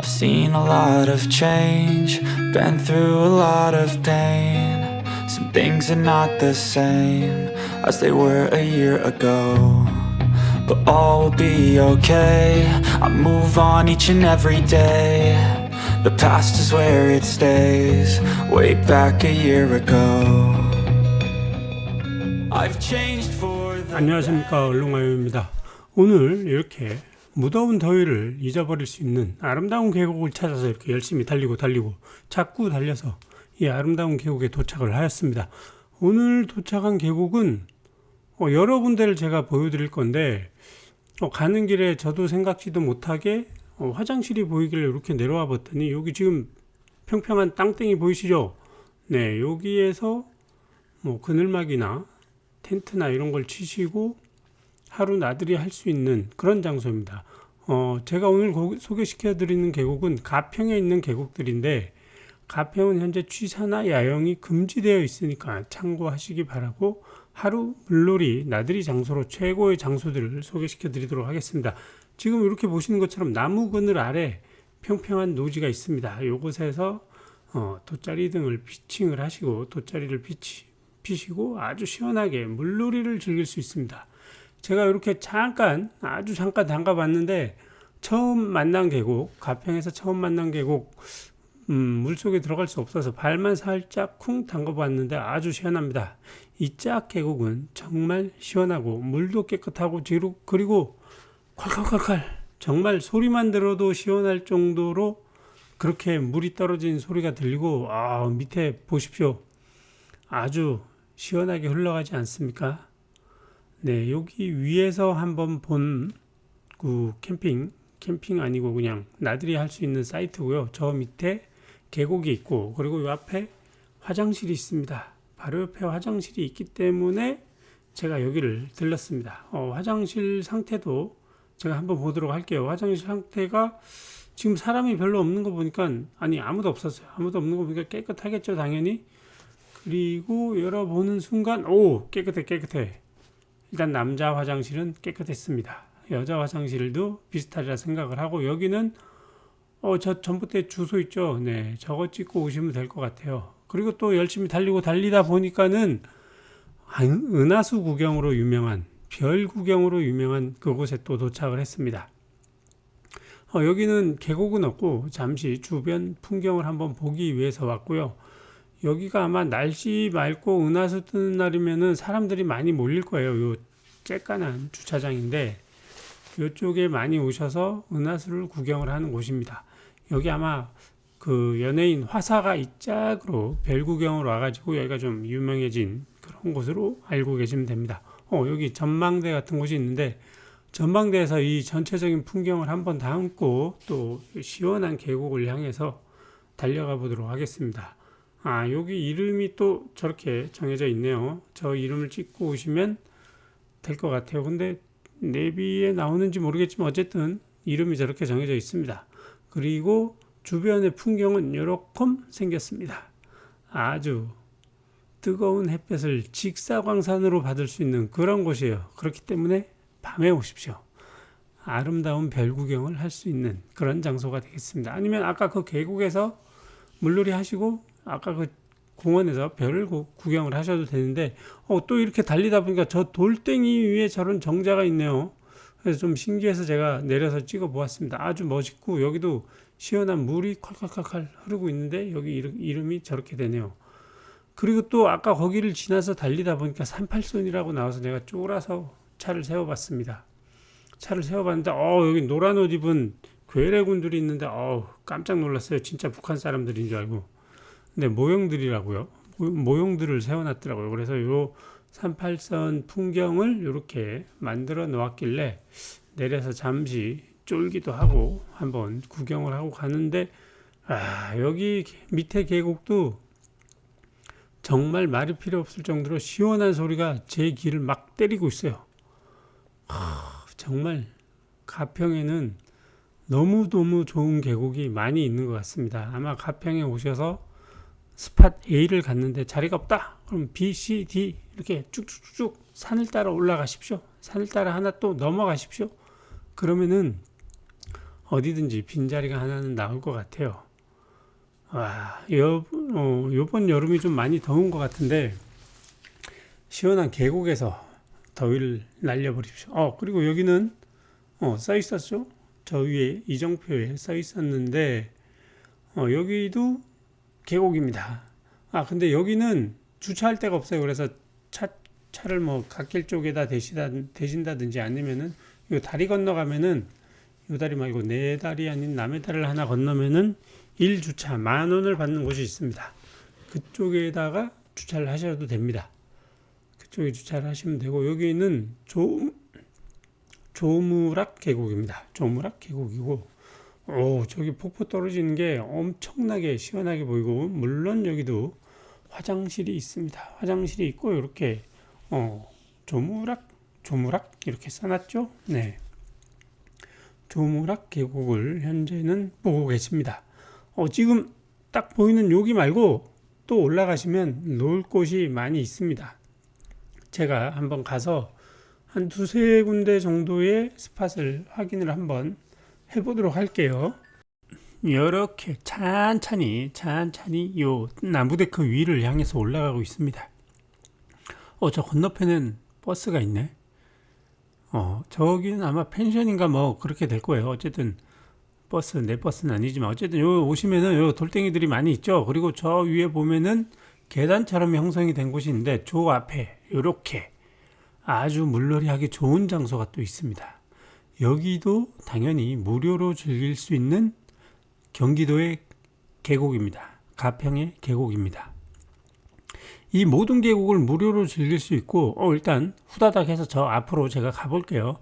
I've seen a lot of change, been through a lot of pain. Some things are not the same as they were a year ago. But all will be okay. I move on each and every day. The past is where it stays, way back a year ago. I've changed for the 안녕하십니까 얼룩마요입니다. 오늘 이렇게 무더운 더위를 잊어버릴 수 있는 아름다운 계곡을 찾아서 이렇게 열심히 달리고 달리고 자꾸 달려서 이 아름다운 계곡에 도착을 하였습니다. 오늘 도착한 계곡은 어, 여러 군데를 제가 보여드릴 건데 어, 가는 길에 저도 생각지도 못하게 어, 화장실이 보이길래 이렇게 내려와 봤더니 여기 지금 평평한 땅땡이 보이시죠? 네, 여기에서 뭐 그늘막이나 텐트나 이런 걸 치시고 하루 나들이 할 수 있는 그런 장소입니다. 어, 제가 오늘 고- 소개시켜 드리는 계곡은 가평에 있는 계곡들인데 가평은 현재 취사나 야영이 금지되어 있으니까 참고하시기 바라고 하루 물놀이 나들이 장소로 최고의 장소들을 소개시켜 드리도록 하겠습니다. 지금 이렇게 보시는 것처럼 나무 그늘 아래 평평한 노지가 있습니다. 이곳에서 어, 돗자리 등을 피칭을 하시고 돗자리를 피치, 피시고 아주 시원하게 물놀이를 즐길 수 있습니다. 제가 이렇게 잠깐 아주 잠깐 담가 봤는데 처음 만난 계곡 가평에서 처음 만난 계곡 음, 물속에 들어갈 수 없어서 발만 살짝 쿵 담가 봤는데 아주 시원합니다. 이 짝 계곡은 정말 시원하고 물도 깨끗하고 지루 그리고 콸콸콸콸 정말 소리만 들어도 시원할 정도로 그렇게 물이 떨어진 소리가 들리고 아 밑에 보십시오. 아주 시원하게 흘러가지 않습니까? 네, 여기 위에서 한번 본 그 캠핑, 캠핑 아니고 그냥 나들이 할 수 있는 사이트고요. 저 밑에 계곡이 있고 그리고 이 앞에 화장실이 있습니다. 바로 옆에 화장실이 있기 때문에 제가 여기를 들렀습니다. 어, 화장실 상태도 제가 한번 보도록 할게요. 화장실 상태가 지금 사람이 별로 없는 거 보니까 아니 아무도 없었어요. 아무도 없는 거 보니까 깨끗하겠죠, 당연히. 그리고 열어보는 순간 오 깨끗해 깨끗해. 일단 남자 화장실은 깨끗했습니다. 여자 화장실도 비슷하리라 생각을 하고 여기는 어 저 전봇대 주소 있죠. 네, 저거 찍고 오시면 될 것 같아요. 그리고 또 열심히 달리고 달리다 보니까는 한- 은하수 구경으로 유명한 별 구경으로 유명한 그곳에 또 도착을 했습니다. 어, 여기는 계곡은 없고 잠시 주변 풍경을 한번 보기 위해서 왔고요. 여기가 아마 날씨 맑고 은하수 뜨는 날이면은 사람들이 많이 몰릴 거예요. 요 쬐깐한 주차장인데 이쪽에 많이 오셔서 은하수를 구경을 하는 곳입니다. 여기 아마 그 연예인 화사가 이 짝으로 별 구경을 와가지고 여기가 좀 유명해진 그런 곳으로 알고 계시면 됩니다. 어 여기 전망대 같은 곳이 있는데 전망대에서 이 전체적인 풍경을 한번 담고 또 시원한 계곡을 향해서 달려가 보도록 하겠습니다. 아, 여기 이름이 또 저렇게 정해져 있네요. 저 이름을 찍고 오시면 될 것 같아요. 근데 내비에 나오는지 모르겠지만 어쨌든 이름이 저렇게 정해져 있습니다. 그리고 주변의 풍경은 이렇게 생겼습니다. 아주 뜨거운 햇볕을 직사광선으로 받을 수 있는 그런 곳이에요. 그렇기 때문에 밤에 오십시오. 아름다운 별 구경을 할 수 있는 그런 장소가 되겠습니다. 아니면 아까 그 계곡에서 물놀이 하시고 아까 그 공원에서 별을 구- 구경을 하셔도 되는데 어, 또 이렇게 달리다 보니까 저 돌덩이 위에 저런 정자가 있네요. 그래서 좀 신기해서 제가 내려서 찍어 보았습니다. 아주 멋있고 여기도 시원한 물이 콸콸콸콸 흐르고 있는데 여기 이름, 이름이 저렇게 되네요. 그리고 또 아까 거기를 지나서 달리다 보니까 38선이라고 나와서 내가 쫄아서 차를 세워봤습니다. 차를 세워봤는데 어 여기 노란 옷 입은 괴뢰군들이 있는데 어 깜짝 놀랐어요. 진짜 북한 사람들인 줄 알고. 근데 모형들이라고요. 모- 모형들을 세워놨더라고요. 그래서 요 38선 풍경을 이렇게 만들어 놓았길래 내려서 잠시 쫄기도 하고 한번 구경을 하고 가는데 아 여기 밑에 계곡도 정말 말이 필요 없을 정도로 시원한 소리가 제 귀를 막 때리고 있어요. 하, 정말 가평에는 너무너무 좋은 계곡이 많이 있는 것 같습니다. 아마 가평에 오셔서 스팟 A를 갔는데 자리가 없다. 그럼 B, C, D 이렇게 쭉쭉쭉 산을 따라 올라가십시오. 산을 따라 하나 또 넘어가십시오. 그러면은 어디든지 빈자리가 하나는 나올 것 같아요. 와, 요, 어, 요번 여름이 좀 많이 더운 것 같은데, 시원한 계곡에서 더위를 날려버립시오. 어, 그리고 여기는, 어, 써 있었죠? 저 위에 이정표에 써 있었는데, 어, 여기도 계곡입니다. 아, 근데 여기는 주차할 데가 없어요. 그래서 차, 차를 뭐 갓길 쪽에다 대시다, 대신다든지 아니면은 요 다리 건너가면은 요 다리 말고 네 다리 아닌 남의 다리를 하나 건너면은 1주차 만 원을 받는 곳이 있습니다. 그쪽에다가 주차를 하셔도 됩니다. 그쪽에 주차를 하시면 되고 여기는 조 조무락 계곡입니다. 조무락 계곡이고 오 저기 폭포 떨어지는 게 엄청나게 시원하게 보이고 물론 여기도 화장실이 있습니다. 화장실이 있고 이렇게 어 조무락 조무락 이렇게 써놨죠. 네. 조무락 계곡을 현재는 보고 계십니다. 어, 지금 딱 보이는 여기 말고 또 올라가시면 놀 곳이 많이 있습니다. 제가 한번 가서 한 두세 군데 정도의 스팟을 확인을 한번 해보도록 할게요. 이렇게 찬찬히 찬찬히 요 나무데크 위를 향해서 올라가고 있습니다. 어, 저 건너편엔 버스가 있네. 어, 저기는 아마 펜션인가 뭐 그렇게 될 거예요. 어쨌든 버스, 내 버스는 아니지만 어쨌든 요 오시면은 요 돌덩이들이 많이 있죠. 그리고 저 위에 보면은 계단처럼 형성이 된 곳이 있는데 저 앞에 요렇게 아주 물놀이하기 좋은 장소가 또 있습니다. 여기도 당연히 무료로 즐길 수 있는 경기도의 계곡입니다. 가평의 계곡입니다. 이 모든 계곡을 무료로 즐길 수 있고 어, 일단 후다닥 해서 저 앞으로 제가 가볼게요.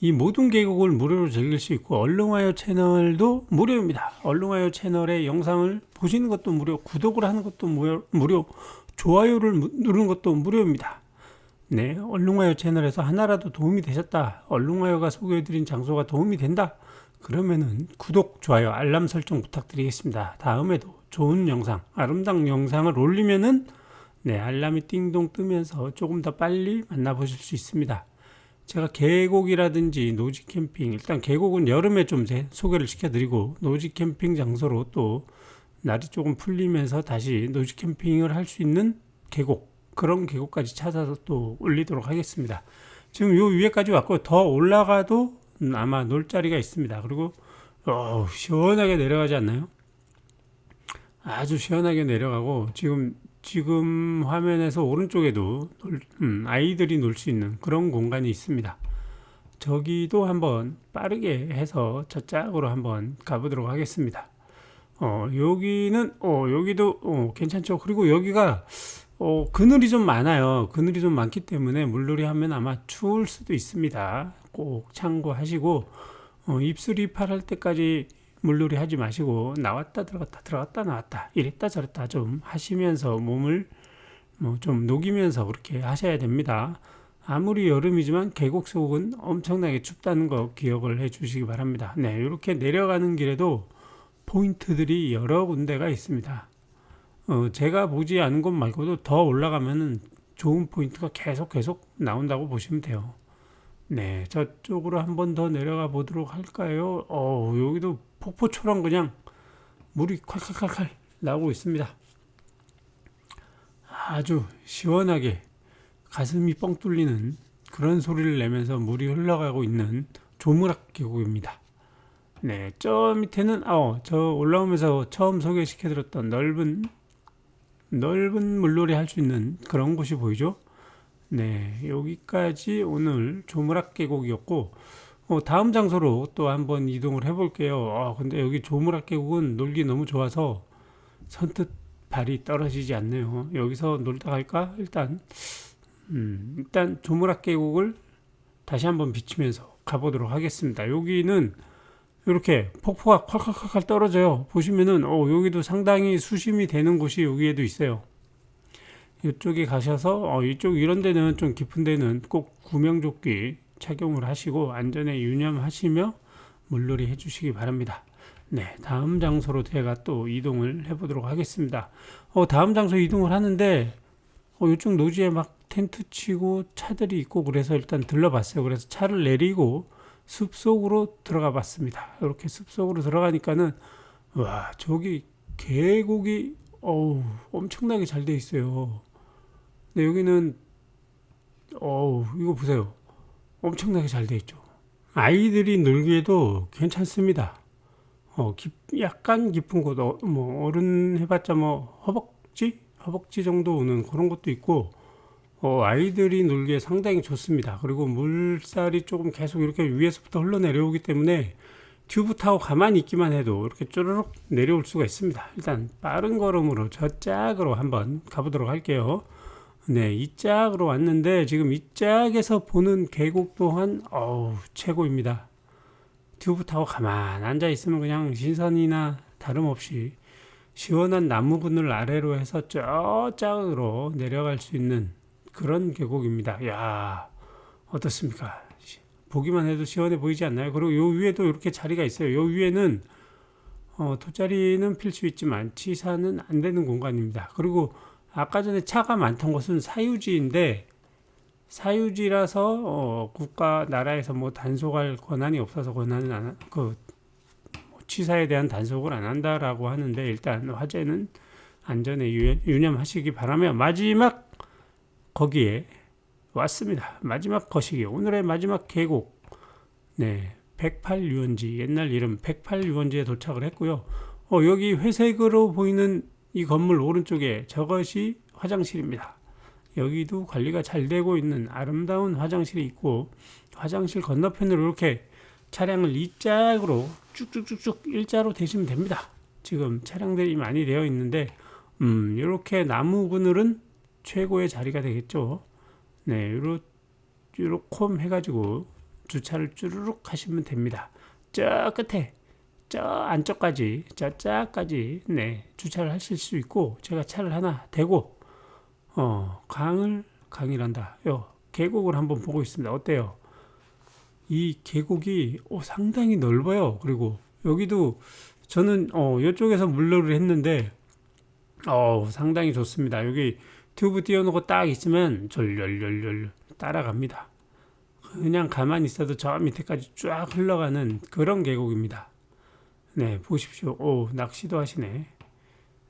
이 모든 계곡을 무료로 즐길 수 있고 얼렁와요 채널도 무료입니다. 얼렁와요 채널의 영상을 보시는 것도 무료, 구독을 하는 것도 무료, 무료 좋아요를 무- 누르는 것도 무료입니다. 네, 얼렁와요 채널에서 하나라도 도움이 되셨다. 얼렁와요가 소개해드린 장소가 도움이 된다. 그러면은 구독, 좋아요, 알람 설정 부탁드리겠습니다. 다음에도 좋은 영상, 아름다운 영상을 올리면은 네, 알람이 띵동 뜨면서 조금 더 빨리 만나보실 수 있습니다. 제가 계곡이라든지 노지 캠핑, 일단 계곡은 여름에 좀 제- 소개를 시켜드리고 노지 캠핑 장소로 또 날이 조금 풀리면서 다시 노지 캠핑을 할 수 있는 계곡, 그런 계곡까지 찾아서 또 올리도록 하겠습니다. 지금 요 위에까지 왔고 더 올라가도 음, 아마 놀 자리가 있습니다. 그리고 어, 시원하게 내려가지 않나요? 아주 시원하게 내려가고 지금 지금 화면에서 오른쪽에도 놀- 음, 아이들이 놀 수 있는 그런 공간이 있습니다. 저기도 한번 빠르게 해서 저 짝으로 한번 가보도록 하겠습니다. 어, 여기는 어, 여기도 어, 괜찮죠. 그리고 여기가 어, 그늘이 좀 많아요. 그늘이 좀 많기 때문에 물놀이 하면 아마 추울 수도 있습니다. 꼭 참고하시고 어, 입술이 파랄 때까지 물놀이 하지 마시고 나왔다 들어갔다 들어갔다 나왔다 이랬다 저랬다 좀 하시면서 몸을 뭐 좀 녹이면서 그렇게 하셔야 됩니다. 아무리 여름이지만 계곡 속은 엄청나게 춥다는 거 기억을 해 주시기 바랍니다. 네, 이렇게 내려가는 길에도 포인트들이 여러 군데가 있습니다. 어, 제가 보지 않은 곳 말고도 더 올라가면은 좋은 포인트가 계속 계속 나온다고 보시면 돼요. 네, 저쪽으로 한 번 더 내려가 보도록 할까요? 어, 여기도 폭포처럼 그냥 물이 콸콸콸콸 나오고 있습니다. 아주 시원하게 가슴이 뻥 뚫리는 그런 소리를 내면서 물이 흘러가고 있는 조무락 계곡입니다. 네, 저 밑에는 어, 저 올라오면서 처음 소개시켜드렸던 넓은 넓은 물놀이 할 수 있는 그런 곳이 보이죠? 네, 여기까지 오늘 조무락 계곡이었고 어, 다음 장소로 또 한번 이동을 해볼게요. 아, 근데 여기 조무락 계곡은 놀기 너무 좋아서 선뜻 발이 떨어지지 않네요. 여기서 놀다 갈까? 일단 음, 일단 조무락 계곡을 다시 한번 비치면서 가보도록 하겠습니다. 여기는 이렇게 폭포가 콸콸콸콸 떨어져요. 보시면은 어, 여기도 상당히 수심이 되는 곳이 여기에도 있어요. 이쪽에 가셔서 어, 이쪽 이런 데는 좀 깊은 데는 꼭 구명조끼 착용을 하시고 안전에 유념하시며 물놀이 해주시기 바랍니다. 네, 다음 장소로 제가 또 이동을 해보도록 하겠습니다. 어, 다음 장소 이동을 하는데 어, 이쪽 노지에 막 텐트 치고 차들이 있고 그래서 일단 들러봤어요. 그래서 차를 내리고 숲 속으로 들어가 봤습니다. 이렇게 숲 속으로 들어가니까는 와 저기 계곡이 어우 엄청나게 잘 돼 있어요. 근데 여기는 어우 이거 보세요. 엄청나게 잘 돼 있죠. 아이들이 놀기에도 괜찮습니다. 어, 깊, 약간 깊은 곳, 어, 뭐, 어른 해봤자 뭐, 허벅지? 허벅지 정도 오는 그런 것도 있고, 어, 아이들이 놀기에 상당히 좋습니다. 그리고 물살이 조금 계속 이렇게 위에서부터 흘러내려오기 때문에 튜브 타고 가만히 있기만 해도 이렇게 쪼르륵 내려올 수가 있습니다. 일단 빠른 걸음으로 저 짝으로 한번 가보도록 할게요. 네, 이 짝으로 왔는데 지금 이 짝에서 보는 계곡 또한 어우 최고입니다. 튜브 타고 가만 앉아 있으면 그냥 신선이나 다름없이 시원한 나무 그늘 아래로 해서 저 짝으로 내려갈 수 있는 그런 계곡입니다. 야 어떻습니까? 시- 보기만 해도 시원해 보이지 않나요? 그리고 요 위에도 이렇게 자리가 있어요. 요 위에는 어, 돗자리는 필수 있지만 치사는 안 되는 공간입니다. 그리고 아까 전에 차가 많던 곳은 사유지인데 사유지라서 어, 국가 나라에서 뭐 단속할 권한이 없어서 권한은 안, 하- 그뭐 취사에 대한 단속을 안 한다라고 하는데 일단 화재는 안전에 유- 유념하시기 바라며 마지막 거기에 왔습니다. 마지막 거시기 오늘의 마지막 계곡 네 108유원지 옛날 이름 108유원지에 도착을 했고요. 어, 여기 회색으로 보이는 이 건물 오른쪽에 저것이 화장실입니다. 여기도 관리가 잘 되고 있는 아름다운 화장실이 있고 화장실 건너편으로 이렇게 차량을 이 짝으로 쭉쭉쭉쭉 일자로 대시면 됩니다. 지금 차량들이 많이 되어 있는데 음, 이렇게 나무 그늘은 최고의 자리가 되겠죠. 네, 요렇 요렇콤 해가지고 주차를 쭈르륵 하시면 됩니다. 저 끝에 저 안쪽까지 저 짝까지 네 주차를 하실 수 있고 제가 차를 하나 대고 어 강을 강이란다. 요 계곡을 한번 보고 있습니다. 어때요? 이 계곡이 어, 상당히 넓어요. 그리고 여기도 저는 어 이쪽에서 물놀이를 했는데 어 상당히 좋습니다. 여기 튜브 띄워놓고 딱 있으면 절렬렬렬 따라갑니다 그냥 가만히 있어도 저 밑에까지 쫙 흘러가는 그런 계곡입니다 네, 보십시오. 오, 낚시도 하시네.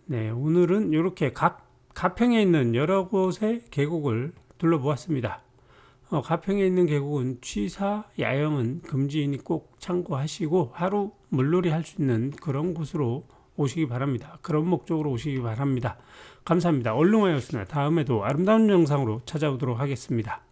네, 오늘은 이렇게 가, 가평에 있는 여러 곳의 계곡을 둘러보았습니다. 어, 가평에 있는 계곡은 취사, 야영은 금지이니 꼭 참고하시고 하루 물놀이 할 수 있는 그런 곳으로 오시기 바랍니다. 그런 목적으로 오시기 바랍니다. 감사합니다. 얼렁하였으나 다음에도 아름다운 영상으로 찾아오도록 하겠습니다.